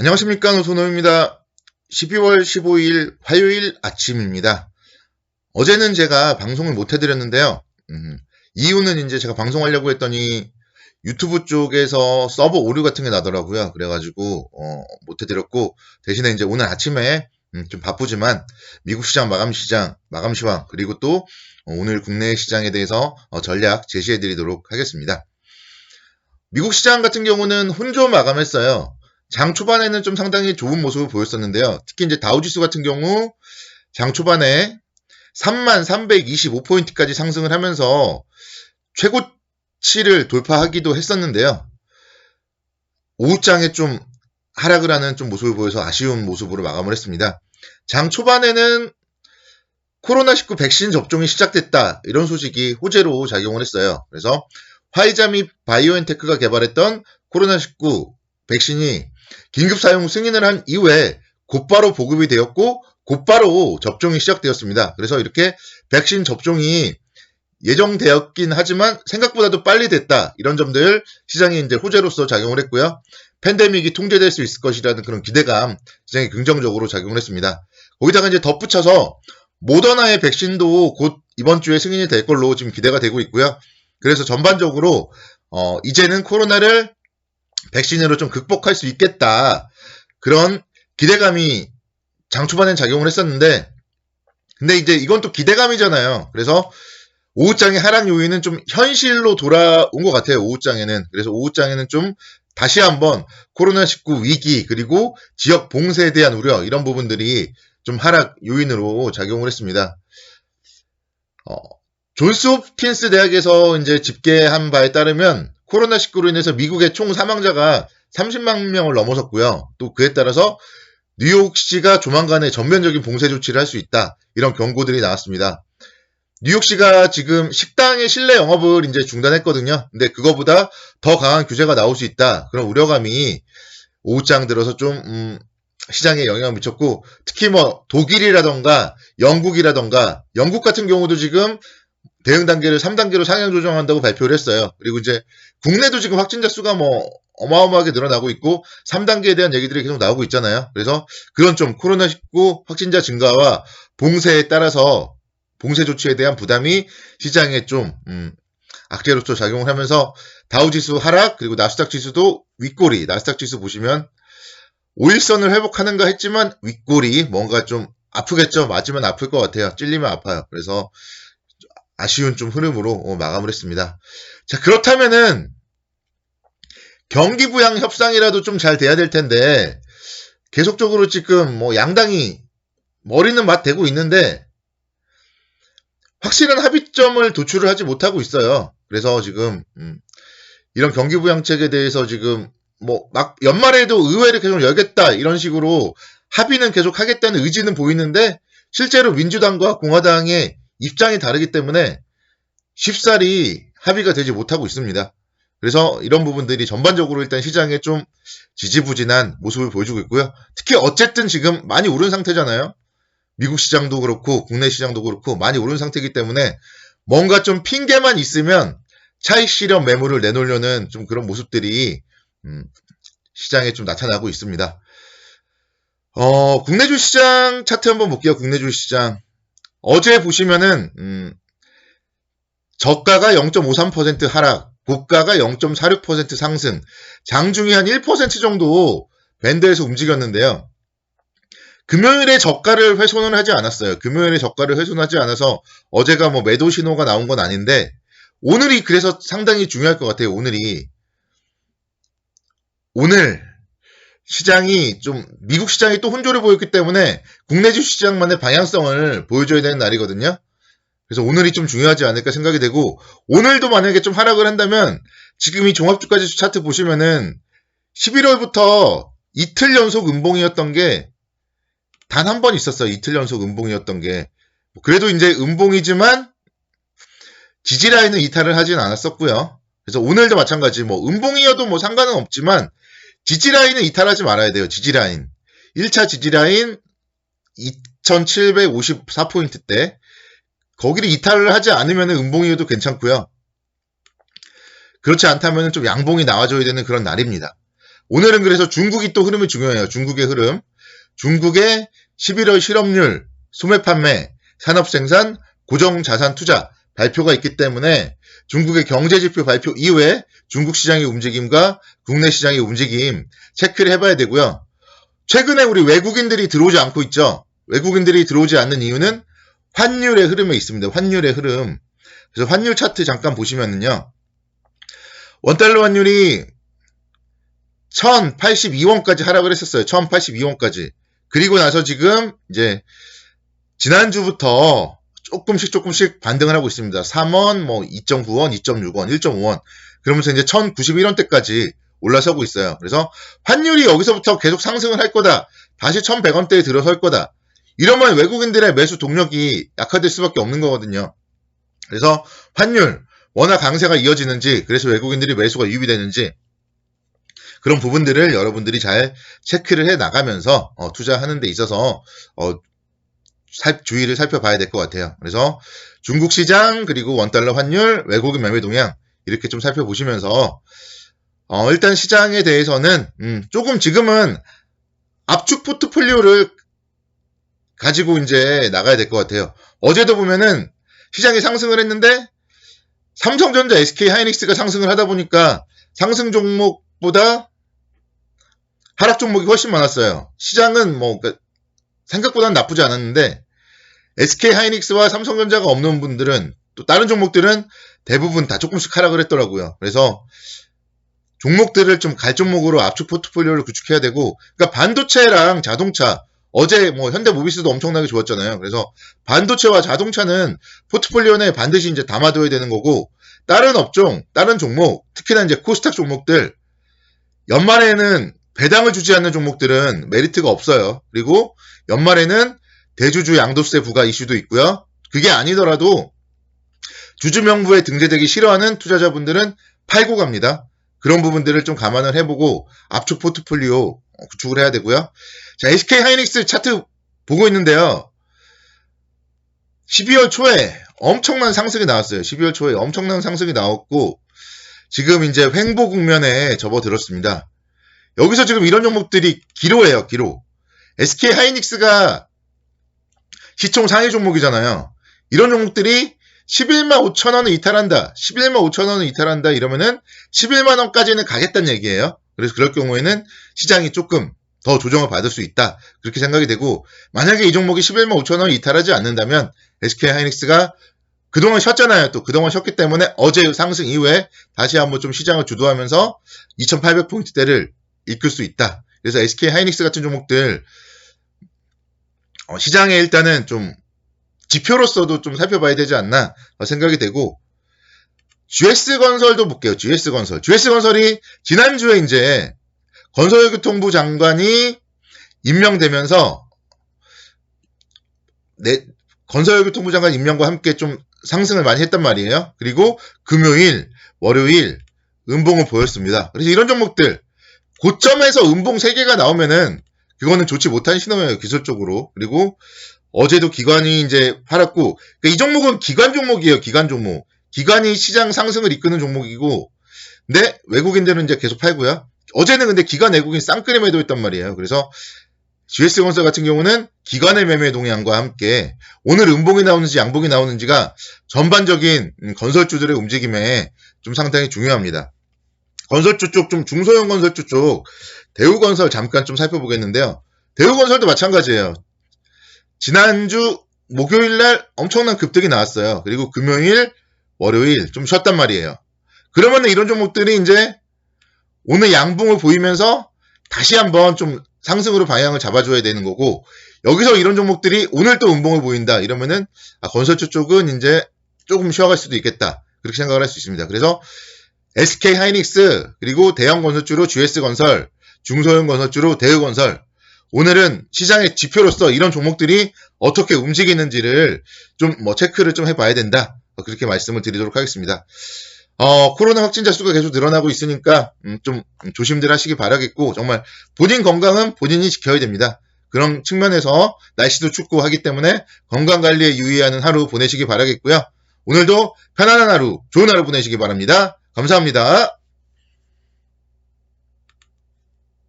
안녕하십니까 노소노입니다. 12월 15일 화요일 아침입니다. 어제는 제가 방송을 못 해드렸는데요. 음, 이유는 이제 제가 방송하려고 했더니 유튜브 쪽에서 서버 오류 같은 게 나더라고요. 그래가지고 어, 못 해드렸고 대신에 이제 오늘 아침에 음, 좀 바쁘지만 미국 시장 마감 시장 마감 시황 그리고 또 어, 오늘 국내 시장에 대해서 어, 전략 제시해드리도록 하겠습니다. 미국 시장 같은 경우는 혼조 마감했어요. 장 초반에는 좀 상당히 좋은 모습을 보였었는데요. 특히 이제 다우지수 같은 경우 장 초반에 3만 325포인트까지 상승을 하면서 최고치를 돌파하기도 했었는데요. 오후장에 좀 하락을 하는 좀 모습을 보여서 아쉬운 모습으로 마감을 했습니다. 장 초반에는 코로나19 백신 접종이 시작됐다. 이런 소식이 호재로 작용을 했어요. 그래서 화이자 및 바이오엔테크가 개발했던 코로나19 백신이 긴급 사용 승인을 한 이후에 곧바로 보급이 되었고 곧바로 접종이 시작되었습니다. 그래서 이렇게 백신 접종이 예정되었긴 하지만 생각보다도 빨리 됐다. 이런 점들 시장이 이제 호재로서 작용을 했고요. 팬데믹이 통제될 수 있을 것이라는 그런 기대감 시장이 긍정적으로 작용을 했습니다. 거기다가 이제 덧붙여서 모더나의 백신도 곧 이번 주에 승인이 될 걸로 지금 기대가 되고 있고요. 그래서 전반적으로 어, 이제는 코로나를 백신으로 좀 극복할 수 있겠다. 그런 기대감이 장 초반엔 작용을 했었는데, 근데 이제 이건 또 기대감이잖아요. 그래서 오후장의 하락 요인은 좀 현실로 돌아온 것 같아요. 오후장에는. 그래서 오후장에는 좀 다시 한번 코로나19 위기 그리고 지역 봉쇄에 대한 우려 이런 부분들이 좀 하락 요인으로 작용을 했습니다. 어, 존스 홉킨스 대학에서 이제 집계한 바에 따르면 코로나19로 인해서 미국의 총 사망자가 30만 명을 넘어섰고요. 또 그에 따라서 뉴욕시가 조만간에 전면적인 봉쇄 조치를 할 수 있다. 이런 경고들이 나왔습니다. 뉴욕시가 지금 식당의 실내 영업을 이제 중단했거든요. 근데 그거보다 더 강한 규제가 나올 수 있다. 그런 우려감이 오후장 들어서 좀, 음, 시장에 영향을 미쳤고, 특히 뭐 독일이라던가 영국이라던가 영국 같은 경우도 지금 대응 단계를 3단계로 상향 조정한다고 발표를 했어요. 그리고 이제 국내도 지금 확진자 수가 뭐 어마어마하게 늘어나고 있고 3단계에 대한 얘기들이 계속 나오고 있잖아요. 그래서 그런 좀 코로나19 확진자 증가와 봉쇄에 따라서 봉쇄 조치에 대한 부담이 시장에 좀 음, 악재로서 작용을 하면서 다우 지수 하락 그리고 나스닥 지수도 윗꼬리 나스닥 지수 보시면 5일선을 회복하는가 했지만 윗꼬리 뭔가 좀 아프겠죠. 맞으면 아플 것 같아요. 찔리면 아파요. 그래서 아쉬운 좀 흐름으로 어, 마감을 했습니다. 자, 그렇다면은 경기 부양 협상이라도 좀 잘 돼야 될 텐데 계속적으로 지금 뭐 양당이 머리는 맞대고 있는데 확실한 합의점을 도출을 하지 못하고 있어요. 그래서 지금 음, 이런 경기 부양책에 대해서 지금 뭐 막 연말에도 의회를 계속 열겠다 이런 식으로 합의는 계속 하겠다는 의지는 보이는데 실제로 민주당과 공화당의 입장이 다르기 때문에 쉽사리 합의가 되지 못하고 있습니다. 그래서 이런 부분들이 전반적으로 일단 시장에 좀 지지부진한 모습을 보여주고 있고요. 특히 어쨌든 지금 많이 오른 상태잖아요. 미국 시장도 그렇고 국내 시장도 그렇고 많이 오른 상태이기 때문에 뭔가 좀 핑계만 있으면 차익 실현 매물을 내놓으려는 좀 그런 모습들이 음, 시장에 좀 나타나고 있습니다. 어, 국내 주시장 차트 한번 볼게요. 국내 주시장. 어제 보시면은 음, 저가가 0.53% 하락, 고가가 0.46% 상승, 장중이 한 1% 정도 밴드에서 움직였는데요. 금요일에 저가를 훼손을 하지 않았어요. 금요일에 저가를 훼손하지 않아서 어제가 뭐 매도 신호가 나온 건 아닌데 오늘이 그래서 상당히 중요할 것 같아요. 오늘이 오늘 시장이 좀 미국 시장이 또 혼조를 보였기 때문에 국내 주 시장만의 방향성을 보여줘야 되는 날이거든요. 그래서 오늘이 좀 중요하지 않을까 생각이 되고 오늘도 만약에 좀 하락을 한다면 지금 이 종합주가지수 차트 보시면은 11월부터 이틀 연속 음봉이었던 게 단 한 번 있었어요. 이틀 연속 음봉이었던 게 그래도 이제 음봉이지만 지지라인은 이탈을 하진 않았었고요. 그래서 오늘도 마찬가지 뭐 음봉이어도 뭐 상관은 없지만 지지라인은 이탈하지 말아야 돼요. 지지라인. 1차 지지라인 2754포인트 대. 거기를 이탈을 하지 않으면 음봉이어도 괜찮고요. 그렇지 않다면 좀 양봉이 나와줘야 되는 그런 날입니다. 오늘은 그래서 중국이 또 흐름이 중요해요. 중국의 흐름. 중국의 11월 실업률, 소매 판매, 산업 생산, 고정 자산 투자 발표가 있기 때문에 중국의 경제 지표 발표 이후에 중국 시장의 움직임과 국내 시장의 움직임 체크를 해봐야 되고요. 최근에 우리 외국인들이 들어오지 않고 있죠. 외국인들이 들어오지 않는 이유는 환율의 흐름에 있습니다. 환율의 흐름. 그래서 환율 차트 잠깐 보시면은요. 원달러 환율이 1082원까지 하락을 했었어요. 1082원까지. 그리고 나서 지금 이제 지난주부터 조금씩 조금씩 반등을 하고 있습니다. 3원, 뭐 2.9원, 2.6원, 1.5원. 그러면서 이제 1091원대까지 올라서고 있어요. 그래서 환율이 여기서부터 계속 상승을 할 거다. 다시 1100원대에 들어설 거다. 이러면 외국인들의 매수 동력이 약화될 수밖에 없는 거거든요. 그래서 환율, 워낙 강세가 이어지는지, 그래서 외국인들이 매수가 유입이 되는지, 그런 부분들을 여러분들이 잘 체크를 해 나가면서 어, 투자하는 데 있어서 어, 살, 주의를 살펴봐야 될 것 같아요. 그래서 중국 시장 그리고 원달러 환율, 외국인 매매 동향 이렇게 좀 살펴보시면서 어, 일단 시장에 대해서는 음, 조금 지금은 압축 포트폴리오를 가지고 이제 나가야 될 것 같아요. 어제도 보면은 시장이 상승을 했는데 삼성전자, SK 하이닉스가 상승을 하다 보니까 상승 종목보다 하락 종목이 훨씬 많았어요. 시장은 뭐 그러니까 생각보다는 나쁘지 않았는데 SK 하이닉스와 삼성전자가 없는 분들은 또 다른 종목들은 대부분 다 조금씩 하락을 했더라고요. 그래서 종목들을 좀 갈 종목으로 압축 포트폴리오를 구축해야 되고 그러니까 반도체랑 자동차 어제 뭐 현대모비스도 엄청나게 좋았잖아요. 그래서 반도체와 자동차는 포트폴리오 내에 반드시 이제 담아둬야 되는 거고 다른 업종, 다른 종목, 특히나 이제 코스닥 종목들 연말에는 배당을 주지 않는 종목들은 메리트가 없어요. 그리고 연말에는 대주주 양도세 부과 이슈도 있고요. 그게 아니더라도 주주 명부에 등재되기 싫어하는 투자자분들은 팔고 갑니다. 그런 부분들을 좀 감안을 해보고 압축 포트폴리오 구축을 해야 되고요. 자, SK 하이닉스 차트 보고 있는데요. 12월 초에 엄청난 상승이 나왔어요. 12월 초에 엄청난 상승이 나왔고 지금 이제 횡보 국면에 접어들었습니다. 여기서 지금 이런 종목들이 기로예요, 기로. SK 하이닉스가 시총 상위 종목이잖아요. 이런 종목들이 11만 5천 원을 이탈한다. 11만 5천 원을 이탈한다. 이러면은 11만 원까지는 가겠다는 얘기예요. 그래서 그럴 경우에는 시장이 조금 더 조정을 받을 수 있다. 그렇게 생각이 되고 만약에 이 종목이 11만 5천 원을 이탈하지 않는다면 SK 하이닉스가 그동안 쉬었잖아요. 또 그동안 쉬었기 때문에 어제 상승 이후에 다시 한번 좀 시장을 주도하면서 2800포인트대를 이끌 수 있다. 그래서 SK 하이닉스 같은 종목들 어, 시장에 일단은 좀 지표로서도 좀 살펴봐야 되지 않나 생각이 되고 GS건설도 볼게요. GS건설. GS건설이 지난주에 이제 건설교통부 장관이 임명되면서 내 건설교통부 장관 임명과 함께 좀 상승을 많이 했단 말이에요. 그리고 금요일, 월요일 음봉을 보였습니다. 그래서 이런 종목들 고점에서 음봉 3개가 나오면은 그거는 좋지 못한 신호예요. 기술적으로. 그리고 어제도 기관이 이제 팔았고 그러니까 이 종목은 기관 종목이에요. 기관 종목. 기관이 시장 상승을 이끄는 종목이고 근데 외국인들은 이제 계속 팔고요. 어제는 근데 기관 외국인 쌍끌이 매도했단 말이에요. 그래서 GS건설 같은 경우는 기관의 매매 동향과 함께 오늘 음봉이 나오는지 양봉이 나오는지가 전반적인 건설주들의 움직임에 좀 상당히 중요합니다. 건설주 쪽, 좀 중소형 건설주 쪽, 대우건설 잠깐 좀 살펴보겠는데요. 대우건설도 마찬가지예요. 지난주 목요일 날 엄청난 급등이 나왔어요. 그리고 금요일, 월요일 좀 쉬었단 말이에요. 그러면 이런 종목들이 이제 오늘 양봉을 보이면서 다시 한번 좀 상승으로 방향을 잡아줘야 되는 거고 여기서 이런 종목들이 오늘 또 음봉을 보인다 이러면은 아, 건설주 쪽은 이제 조금 쉬어갈 수도 있겠다 그렇게 생각을 할 수 있습니다. 그래서 SK 하이닉스 그리고 대형 건설주로 GS건설 중소형 건설주로 대우 건설 오늘은 시장의 지표로서 이런 종목들이 어떻게 움직이는지를 좀 뭐 체크를 좀 해봐야 된다 그렇게 말씀을 드리도록 하겠습니다. 어, 코로나 확진자 수가 계속 늘어나고 있으니까 음, 좀 조심들 하시기 바라겠고 정말 본인 건강은 본인이 지켜야 됩니다. 그런 측면에서 날씨도 춥고 하기 때문에 건강 관리에 유의하는 하루 보내시기 바라겠고요. 오늘도 편안한 하루, 좋은 하루 보내시기 바랍니다. 감사합니다.